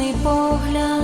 Ніжний погляд.